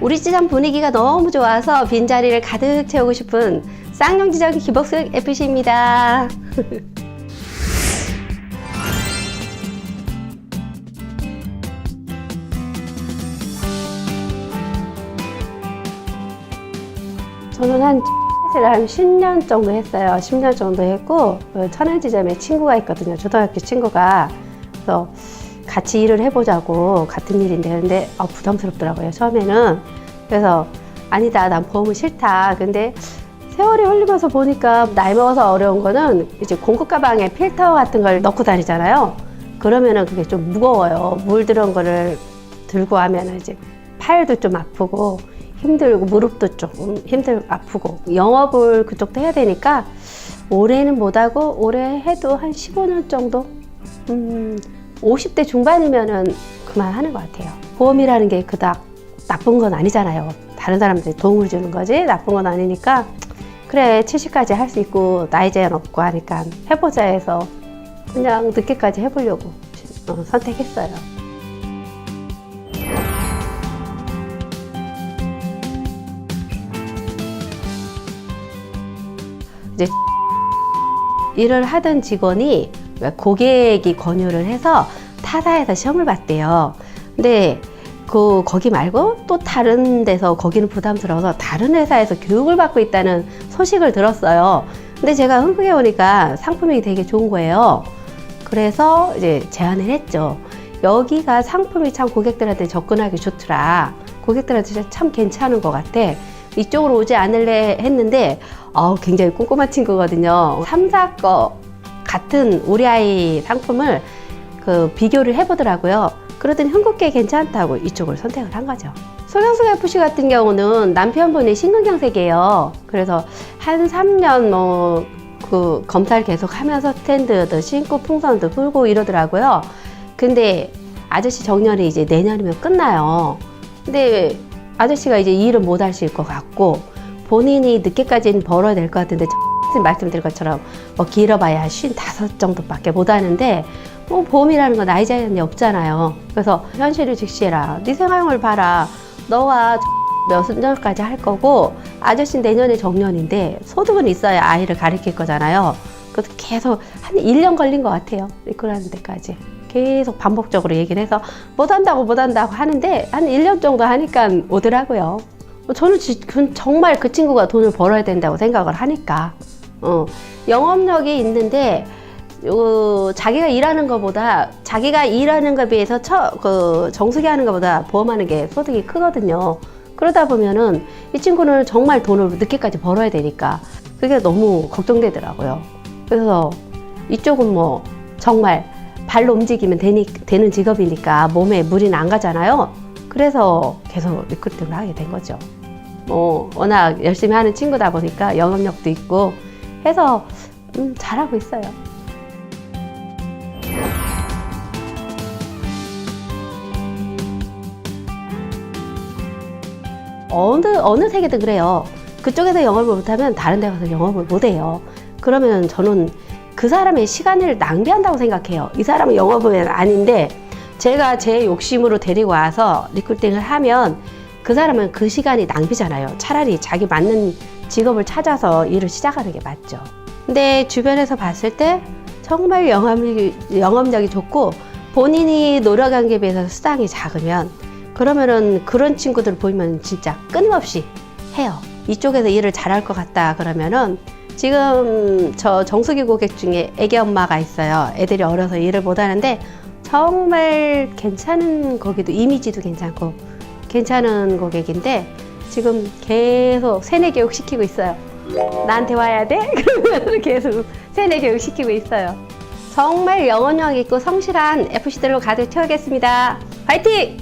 우리 지점 분위기가 너무 좋아서 빈자리를 가득 채우고 싶은 쌍용지점 기복숙 FC입니다. 저는 한 X를 한 10년 정도 했어요. 10년 정도 했고 그 천안지점에 친구가 있거든요. 초등학교 친구가 그래서 같이 일을 해보자고 같은 일인데 근데 아, 부담스럽더라고요. 처음에는 그래서 아니다 난 보험은 싫다. 근데 세월이 흘리면서 보니까 나이 먹어서 어려운 거는 이제 공급 가방에 필터 같은 걸 넣고 다니잖아요. 그러면은 그게 좀 무거워요. 물 들은 거를 들고 하면은 이제 팔도 좀 아프고 힘들고 무릎도 좀 힘들 아프고. 영업을 그쪽도 해야 되니까 올해는 못하고 올해 해도 한 15년 정도? 음 50대 중반이면은 그만하는 것 같아요. 보험이라는 게 그닥 나쁜 건 아니잖아요. 다른 사람들이 도움을 주는 거지 나쁜 건 아니니까. 그래 70까지 할 수 있고 나이 제한 없고 하니까 해보자 해서 그냥 늦게까지 해보려고 어, 선택했어요 이제 일을 하던 직원이 고객이 권유를 해서 타사에서 시험을 봤대요. 근데 그 거기 말고 또 다른 데서 거기는 부담스러워서 다른 회사에서 교육을 받고 있다는 소식을 들었어요. 근데 제가 한국에 오니까 상품이 되게 좋은 거예요. 그래서 이제 제안을 했죠. 여기가 상품이 참 고객들한테 접근하기 좋더라. 고객들한테 참 괜찮은 것 같아. 이쪽으로 오지 않을래 했는데 어, 굉장히 꼼꼼한 친구거든요. 3사 거 같은 우리 아이 상품을 그 비교를 해보더라고요. 그러더니 한국계 괜찮다고 이쪽을 선택을 한 거죠. 소경숙 FC 같은 경우는 남편분이 심근경색이에요. 그래서 한 3년 뭐 그 검사를 계속 하면서 스탠드도 신고 풍선도 불고 이러더라고요. 근데 아저씨 정년이 이제 내년이면 끝나요. 근데 아저씨가 이제 일을 못 하실 것 같고 본인이 늦게까지는 벌어야 될 것 같은데 말씀드린 것처럼 뭐 길어봐야 쉰다섯 정도밖에 못 하는데 뭐 보험이라는 건 나이 제한이 없잖아요. 그래서 현실을 직시해라. 네 생활을 봐라. 너와 몇 년까지 할 거고 아저씨 내년에 정년인데 소득은 있어야 아이를 가르칠 거잖아요. 그래서 계속 한 1년 걸린 것 같아요. 리콜하는 데까지. 계속 반복적으로 얘기를 해서 못한다고 못한다고 하는데 한 1년 정도 하니까 오더라고요. 저는 지- 그- 정말 그 친구가 돈을 벌어야 된다고 생각을 하니까 어, 영업력이 있는데 어, 자기가 일하는 것보다 자기가 일하는 것에 비해서 처, 그 정수기 하는 것보다 보험하는 게 소득이 크거든요. 그러다 보면은 이 친구는 정말 돈을 늦게까지 벌어야 되니까 그게 너무 걱정되더라고요. 그래서 이쪽은 뭐 정말 발로 움직이면 되니, 되는 직업이니까 몸에 무리는 안 가잖아요. 그래서 계속 리크루팅을 하게 된 거죠. 뭐 워낙 열심히 하는 친구다 보니까 영업력도 있고 해서 음, 잘하고 있어요. 어느 어느 세계도 그래요. 그쪽에서 영업을 못하면 다른 데 가서 영업을 못해요. 그러면 저는 그 사람의 시간을 낭비한다고 생각해요. 이 사람은 영업은 아닌데 제가 제 욕심으로 데리고 와서 리크루팅을 하면 그 사람은 그 시간이 낭비잖아요. 차라리 자기 맞는 직업을 찾아서 일을 시작하는 게 맞죠. 근데 주변에서 봤을 때 정말 영업력이, 영업력이 좋고 본인이 노력한 게 비해서 수당이 작으면 그러면은 그런 친구들 보이면 진짜 끊임없이 해요. 이쪽에서 일을 잘할 것 같다 그러면은 지금 저 정수기 고객 중에 애기 엄마가 있어요. 애들이 어려서 일을 못 하는데 정말 괜찮은 거기도 이미지도 괜찮고 괜찮은 고객인데 지금 계속 세뇌 교육 시키고 있어요. 나한테 와야 돼? 그러면 계속 세뇌 교육 시키고 있어요. 정말 영혼력 있고 성실한 FC들로 가득 채우겠습니다. 화이팅!